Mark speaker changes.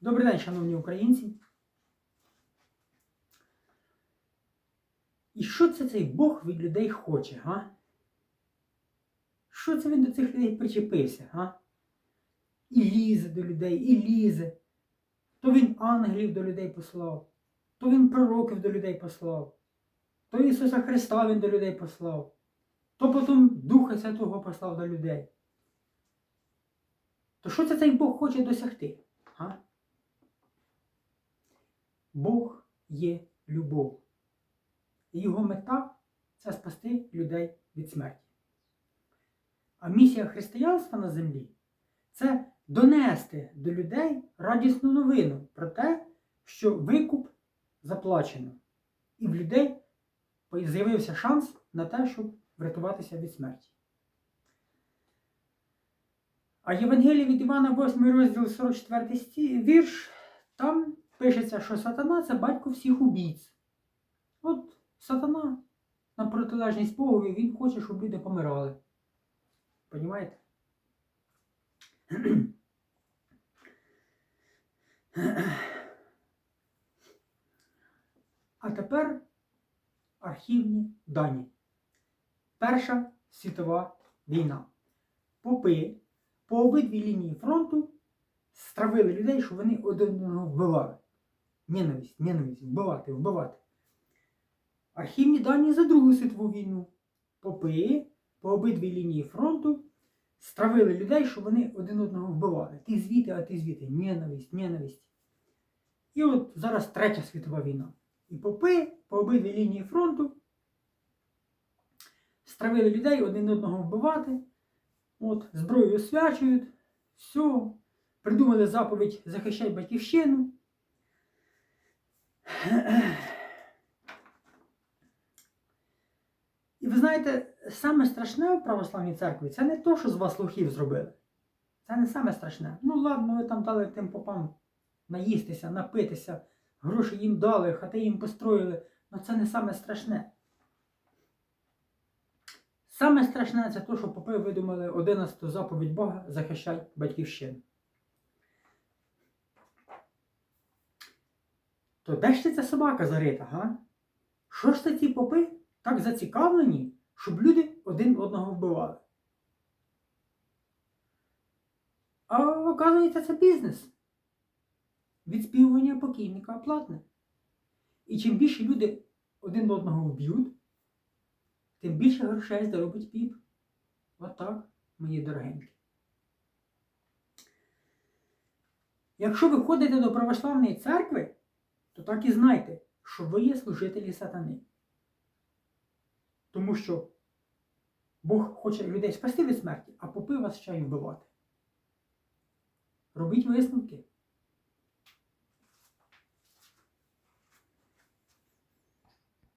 Speaker 1: Добрий день, шановні українці. І що це цей Бог від людей хоче, га? Що це він до цих людей причепився, га? І лізе до людей, і лізе. То він ангелів до людей послав, то він пророків до людей послав, то Ісуса Христа він до людей послав, то потім Духа Святого послав до людей. То що це цей Бог хоче досягти? Га? Бог є любов. І його мета це спасти людей від смерті. А місія християнства на землі це донести до людей радісну новину про те, що викуп заплачено. І в людей з'явився шанс на те, щоб врятуватися від смерті. А Євангеліє від Івана 8 розділ 44 вірш, там пишеться, що сатана це батько всіх убійць. От сатана на протилежність Богові, він хоче, щоб люди помирали. Понімаєте? А тепер архівні дані. Перша світова війна. Попи по обидвій лінії фронту стравили людей, що вони один одного вбивали. Ненависть, ненависть, вбивати, вбивати. Архівні дані за Другу світову війну. Попи по обидвій лінії фронту стравили людей, що вони один одного вбивали. Ти звідти, а ти звідти. Ненависть, ненависть. І от зараз Третя світова війна. І попи по обидвій лінії фронту стравили людей один одного вбивати. От, зброю освячують, все, придумали заповідь захищай батьківщину. І ви знаєте, саме страшне в православній церкві це не то, що з вас лохів зробили. Це не саме страшне. Ну ладно, ви там дали тим попам наїстися, напитися, гроші їм дали, хати їм построїли. але це не саме страшне. Саме страшне це те, що попи видумали 11 заповідь Бога захищай батьківщину. То де ж це ця собака зарита, га? Що ж це ці попи так зацікавлені, щоб люди один одного вбивали? А оказується, це бізнес. Відспівування покійника платне. І чим більше люди один одного вб'ють, тим більше грошей заробить піп. Отак, мої дорогенькі. Якщо ви ходите до православної церкви, то так і знайте, що ви є служителі сатани. Тому що Бог хоче людей спасти від смерті, а попи вас ще й вбивати. Робіть висновки.